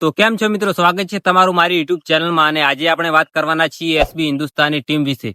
તો કેમ છો મિત્રો? સ્વાગત છે તમારું મારી યુટ્યુબ ચેનલમાં અને આજે આપણે વાત કરવાના છીએ એસબી હિન્દુસ્તાની ટીમ વિશે.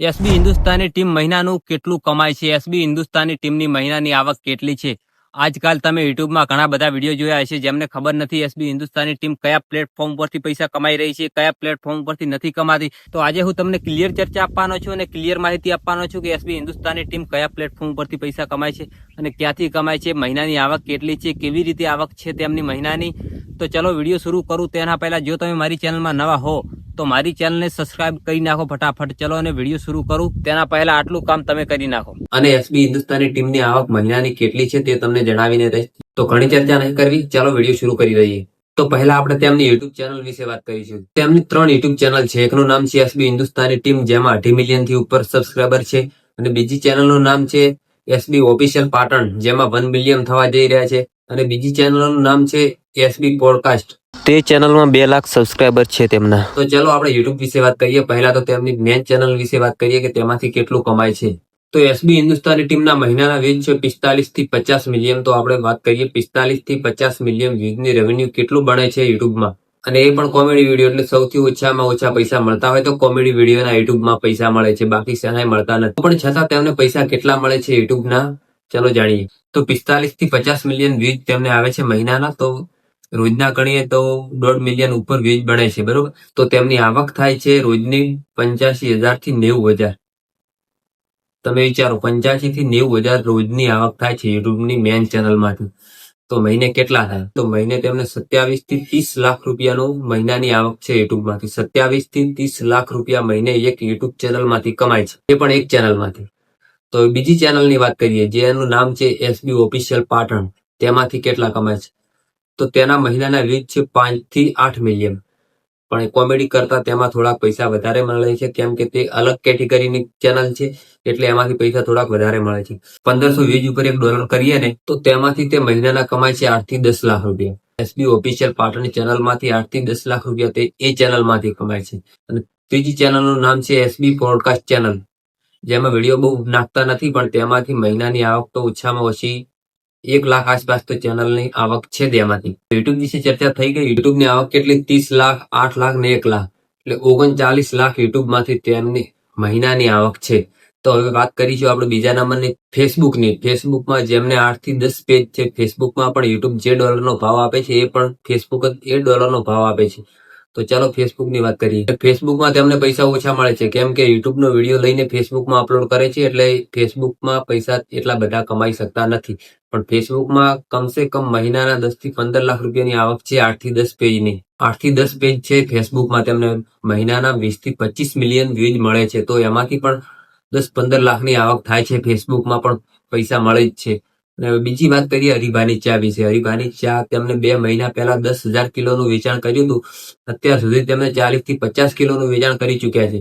એસબી હિન્દુસ્તાની ટીમ મહિનાનું કેટલું કમાય છે? એસબી હિન્દુસ્તાની ટીમની મહિનાની આવક કેટલી છે? આજકાલ તમે યુટ્યુબમાં ઘણા બધા વીડિયો જોયા હશે જેમને ખબર નથી એસબી હિન્દુસ્તાની ટીમ કયા પ્લેટફોર્મ પરથી પૈસા કમાઈ રહી છે, કયા પ્લેટફોર્મ પરથી નથી કમાતી. તો આજે હું તમને ક્લિયર ચર્ચા આપવાનો છું અને ક્લિયર માહિતી આપવાનો છું કે એસબી હિન્દુસ્તાની ટીમ કયા પ્લેટફોર્મ પરથી પૈસા કમાય છે અને ક્યાંથી કમાય છે, મહિનાની આવક કેટલી છે, કેવી રીતે આવક છે તેમની મહિનાની. તો ચલો વીડિયો શરૂ કરું તેના પહેલા જો તમે મારી ચેનલમાં નવા હો તો મારી ચેનલને સબસ્ક્રાઇબ કરી નાખો ફટાફટ. ચલો અને વીડિયો શરૂ કરું. તેના પહેલા આટલું કામ તમે કરી નાખો. અને એસબી હિન્દુસ્તાની ટીમની આવક મહિનાની કેટલી છે તે તમને જણાવીને રહે તો ઘણી ચર્ચા નહીં કરવી. ચાલો વીડિયો શરૂ કરી દઈએ. તો પહેલા આપણે તેમની યુટ્યુબ ચેનલ વિશે વાત કરીશું. તેમની ત્રણ યુટ્યુબ ચેનલ છે. એકનું નામ છે એસબી હિન્દુસ્તાની ટીમ, જેમાં અઢી મિલિયનથી ઉપર સબસ્ક્રાઇબર છે. અને બીજી ચેનલનું નામ છે એસબી ઓફિશિયલ પાટણ, જેમાં વન મિલિયન થવા જઈ રહ્યા છે. અને બીજી ચેનલનું નામ છે એસબી પોડકાસ્ટ તે ચેનલમાં બે લાખ સબસ્ક્રાઈબર છે તેમના. તો ચલો આપણે યુટ્યુબ વિશે વાત કરીએ. પહેલા તો તેમની મેન ચેનલ વિશે વાત કરીએ કે તેમાંથી કેટલું કમાય છે. તો એસબી હિન્દુસ્તાની ટીમના મહિનાના વ્યૂઝ છે પિસ્તાલીસથી પચાસ મિલિયન. તો આપણે વાત કરીએ પિસ્તાલીસથી પચાસ મિલિયન વ્યૂઝની રેવન્યુ કેટલું બને છે યુટ્યુબમાં. અને એ પણ કોમેડી વીડિયો એટલે સૌથી ઓછામાં ઓછા પૈસા મળતા હોય તો કોમેડી વિડીયોના યુટ્યુબમાં પૈસા મળે છે. બાકી શેનાય મળતા નથી. પણ છતાં તેમને પૈસા કેટલા મળે છે યુટ્યુબના? ચલો જાણીએ. તો પિસ્તાલીસથી પચાસ મિલિયન વ્યૂઝ તેમને આવે છે મહિનાના. તો રોજના ગણીએ તો દોઢ મિલિયન ઉપર વ્યૂઝ બને છે, બરોબર? તો તેમની આવક થાય છે રોજની પંચ્યાસી હજારથી નેવું હજાર. તમે વિચારો, પંચ્યાસી થી નેવું હજાર રોજની આવક થાય છે યુટ્યુબની મેન ચેનલમાંથી તો મહિને કેટલા થાય? તો મહિને તેમને સત્યાવીસથી ત્રીસ લાખ રૂપિયાનો મહિનાની આવક છે યુટ્યુબમાંથી સત્યાવીસથી ત્રીસ લાખ રૂપિયા મહિને એક યુટ્યુબ ચેનલમાંથી કમાય છે. એ પણ એક ચેનલમાંથી તો બીજી ચેનલની વાત કરીએ, જેનું નામ છે એસબી ઓફિશિયલ પાટણ. તેમાંથી કેટલા કમાય છે? તો તેના મહિનાના વ્યૂઝ છે પાંચથી આઠ મિલિયન પણ કોમેડી કરતા તેમાં થોડાક પૈસા વધારે મળે છે, કેમ કે તે અલગ કેટેગરીની ચેનલ છે, એટલે એમાંથી પૈસા થોડાક વધારે મળે છે. પંદરસો વ્યૂઝ ઉપર એક ડોલર કરીએ ને, તો તેમાંથી તે મહિનાના કમાય છે આઠથી દસ લાખ રૂપિયા. એસબી ઓફિશિયલ પાટણની ચેનલમાંથી આઠથી દસ લાખ રૂપિયા તે એ ચેનલમાંથી કમાય છે. અને ત્રીજી ચેનલનું નામ છે એસબી પોડકાસ્ટ ચેનલ જેમાં વીડિયો બહુ નાખતા નથી, પણ તેમાંથી મહિનાની આવક તો ઓછામાં ઓછી એક લાખ આસપાસ તો ચેનલની આવક છે તેમાંથી યુટ્યુબ વિશે ચર્ચા થઈ ગઈ. યુટ્યુબની આવક કેટલી? ત્રીસ લાખ, આઠ લાખ ને એક લાખ. એટલે ઓગણચાલીસ લાખ યુટ્યુબમાંથી તેમની મહિનાની આવક છે. તો હવે વાત કરીશું આપણે બીજા નંબરની ફેસબુકની ફેસબુકમાં જેમને આઠથી દસ પેજ છે ફેસબુકમાં પણ યુટ્યુબ જે ડોલરનો ભાવ આપે છે, એ પણ ફેસબુક જ એ ડોલરનો ભાવ આપે છે. તો ચાલો ફેસબુકની વાત કરીએ. ફેસબુકમાં તેમને પૈસા ઓછા મળે છે. કેમ કે યુટ્યુબનો વીડિયો લઈને ફેસબુકમાં અપલોડ કરે છે એટલે ફેસબુકમાં પૈસા એટલા બધા કમાઈ શકતા નથી. પણ ફેસબુકમાં કમસે કમ મહિનાના દસથી પંદર લાખ રૂપિયાની આવક છે આઠથી દસ પેજની. આઠથી દસ પેજ છે ફેસબુકમાં તેમને મહિનાના વીસથી પચીસ મિલિયન વ્યૂઝ મળે છે. તો એમાંથી પણ દસ પંદર લાખની આવક થાય છે. ફેસબુકમાં પણ પૈસા મળે જ છે. બીજી વાત કરીએ, હરિભાની ચા વિશે. હરિભાની ચા તેમને બે મહિના પહેલા દસ હજાર કિલોનું વેચાણ કર્યું હતું. અત્યાર સુધી તેમને ચાલીસથી પચાસ કિલોનું વેચાણ કરી ચુક્યા છે.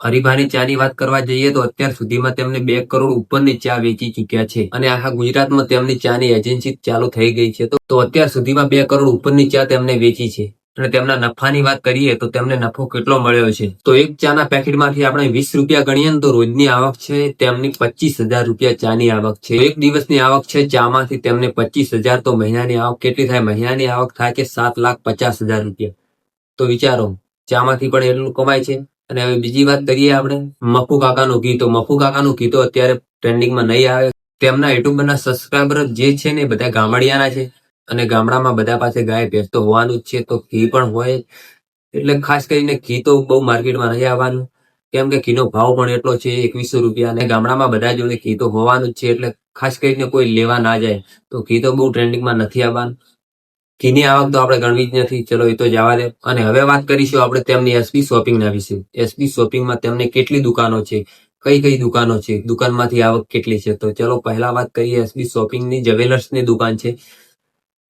હરિભાની ચાની વાત કરવા જઈએ તો અત્યાર સુધીમાં તેમને બે કરોડ ઉપરની ચા વેચી ચુક્યા છે. અને આખા ગુજરાતમાં તેમની ચાની એજન્સી ચાલુ થઈ ગઈ છે. તો અત્યાર સુધીમાં બે કરોડ ઉપરની ચા તેમને વેચી છે. અને તેમના નફાની વાત કરીએ તો તેમને નફો કેટલો મળ્યો છે? તો એક ચાના પેકેટમાંથી આપણે વીસ રૂપિયા ગણીએ તો રોજની આવક છે તેમની પચીસ હજાર રૂપિયા ચાની આવક છે. એક દિવસની આવક છે ચામાંથી તેમને પચીસ હજાર તો મહિનાની આવક કેટલી થાય? મહિનાની આવક થાય કે સાત લાખ પચાસ હજાર રૂપિયા. તો વિચારો, ચામાંથી પણ એટલું કમાય છે. અને હવે બીજી વાત કરીએ આપણે, મફુ કાકાનું ઘી મફુ કાકાનું ઘી તો અત્યારે ટ્રેન્ડિંગમાં નહીં આવે. તેમના યુટ્યુબના સબસ્ક્રાઈબર જે છે ને બધા ગામડિયાના છે. અને ગામડામાં બધા પાસે ગાય, ભેંસ તો હોવાનું જ છે, તો ઘી પણ હોય એટલે ખાસ કરીને ઘી તો બહુ માર્કેટમાં નહીં આવવાનું. કેમ કે ઘીનો ભાવ પણ એટલો છે, એકવીસો રૂપિયા, અને ગામડામાં બધા જોડે ઘી તો હોવાનું જ છે, એટલે ખાસ કરીને કોઈ લેવા ના જાય, તો ઘી તો બહુ ટ્રેન્ડિંગમાં નથી આવવાનું. ઘીની આવક તો આપણે ગણવી જ નથી, ચલો એ તો જવા દે. અને હવે વાત કરીશું આપણે તેમની એસપી શોપિંગના વિશે. એસપી શોપિંગમાં તેમને કેટલી દુકાનો છે, કઈ કઈ દુકાનો છે, દુકાનમાંથી આવક કેટલી છે? તો ચલો પહેલા વાત કરીએ એસબી શોપિંગની, જવેલર્સની દુકાન છે.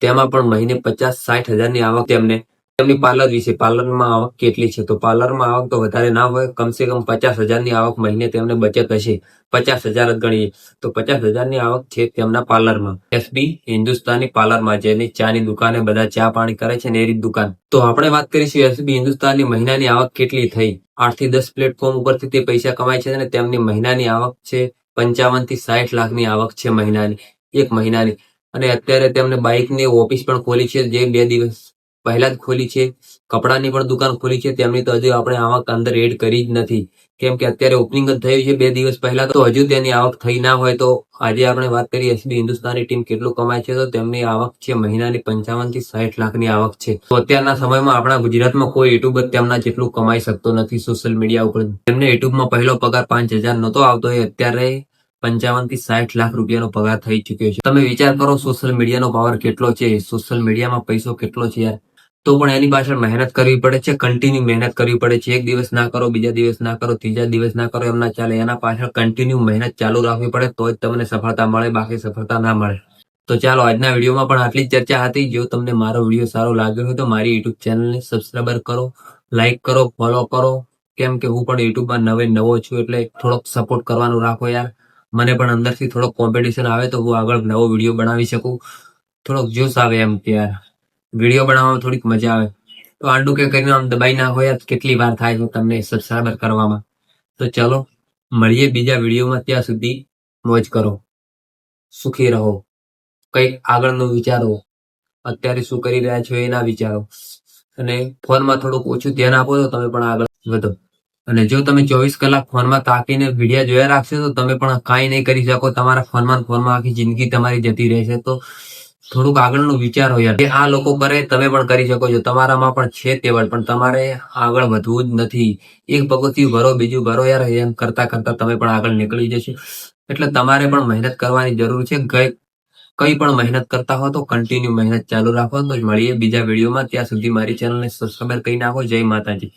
તેમાં પણ મહિને પચાસ સાઠ હજારની આવક તેમને, તેમની પાર્લર વિશે, પાર્લરમાં આવક કેટલી છે? તો પાર્લરમાં આવક તો વધારે ના હોય, કમસે કમ પચાસ હજારની આવક મહિને તેમને બચત હશે. પચાસ હજાર જ ગણીએ. તો પચાસ હજારની આવક છે તેમના પાર્લરમાં. એસબી હિન્દુસ્તાની પાર્લરમાં, જેની ચાની દુકાને બધા ચા પાણી કરે છે ને એ દુકાન. તો આપણે વાત કરીશું એસબી હિન્દુસ્તાનની મહિનાની આવક કેટલી થઈ? આઠથી દસ પ્લેટફોર્મ ઉપરથી તે પૈસા કમાય છે અને તેમની મહિનાની આવક છે પંચાવનથી સાઠ લાખની આવક છે મહિનાની, એક મહિનાની. અને અત્યારે તેમને બાઇકની ઓફિસ પણ ખોલી છે, જે બે દિવસ પહેલા જ ખોલી છે. કપડાની પણ દુકાન ખોલી છે, તેમની તો હજુ આપણે આવક અંદર એડ કરી જ નથી. કેમ કે અત્યારે ઓપનિંગ જ થયું છે બે દિવસ પહેલા, તો હજુ તેની આવક થઈ ના હોય તો આજે આપણે વાત કરીએ એસબી હિન્દુસ્તાની ટીમ કેટલું કમાય છે, તો તેમની આવક છે મહિનાની પંચાવનથી સાઠ લાખની આવક છે. તો અત્યારના સમયમાં આપણા ગુજરાતમાં કોઈ યુટ્યુબર તેમના જેટલું કમાઈ શકતો નથી સોશિયલ મીડિયા ઉપર. તેમને યુટ્યુબમાં પહેલો પગાર પાંચ હજાર નહોતો આવતો એ અત્યારે પંચાવનથી સાઠ લાખ રૂપિયાનો પગાર થઈ ચુક્યો છે. તમે વિચાર કરો સોશિયલ મીડિયાનો પાવર કેટલો છે? સોશિયલ મીડિયામાં પૈસો કેટલો છે યાર? તો પણ એની પાછળ મહેનત કરવી પડે છે કન્ટિન્યુ મહેનત કરવી પડે છે. એક દિવસ ના કરો, બીજા દિવસ ના કરો, ત્રીજા દિવસ ના કરો એમ ના ચાલે. એના પાછળ કન્ટિન્યુ મહેનત ચાલુ રાખવી પડે તો જ તમને સફળતા મળે, બાકી સફળતા ના મળે. તો ચાલો, આજના વિડીયોમાં પણ આટલી જ ચર્ચા હતી. જો તમને મારો વીડિયો સારો લાગ્યો હોય તો મારી યુટ્યુબ ચેનલને સબસ્ક્રાઈબર કરો લાઈક કરો ફોલો કરો. કેમ કે હું પણ યુટ્યુબમાં નવે નવો છું, એટલે થોડોક સપોર્ટ કરવાનું રાખો યાર. મને પણ અંદરથી થોડોક કોમ્પિટિશન આવે તો હું આગળ નવો વીડિયો બનાવી શકું. થોડોક જોશ આવે એમ કે યાર વીડિયો બનાવવામાં થોડીક મજા આવે. તો આંડું કે કરીને આમ દબાઈ ના હોય કેટલી વાર થાય છે તમને સબસ્ક્રાઈબર કરવામાં. તો ચલો, મળીએ બીજા વિડીયોમાં ત્યાં સુધી. મોજ કરો. સુખી રહો. કંઈક આગળનું વિચારો. અત્યારે શું કરી રહ્યા છો એ ના વિચારો. અને ફોનમાં થોડુંક ઓછું ધ્યાન આપો તો તમે પણ આગળ વધો. અને જો તમે ચોવીસ કલાક ફોનમાં તાકીને વીડિયો જોયા રાખશો, તો તમે પણ કાંઈ નહીં કરી શકો. તમારા ફોનમાં ફોનમાં આખી જિંદગી તમારી જતી રહેશે. તો થોડુંક આગળનું વિચારો યાર. જે આ લોકો કરે, તમે પણ કરી શકો છો. તમારામાં પણ છે તેવડ, પણ તમારે આગળ વધવું જ નથી. એક પગથિયું ભરો, બીજું ભરો યાર. એમ કરતા કરતા તમે પણ આગળ નીકળી જશો. એટલે તમારે પણ મહેનત કરવાની જરૂર છે. ગઈ, કઈ પણ મહેનત કરતા હો તો કન્ટિન્યુ મહેનત ચાલુ રાખો. તો મળીએ બીજા વિડીયોમાં. ત્યાં સુધી મારી ચેનલને સબસ્ક્રાઈબ કરી નાખો. જય માતાજી.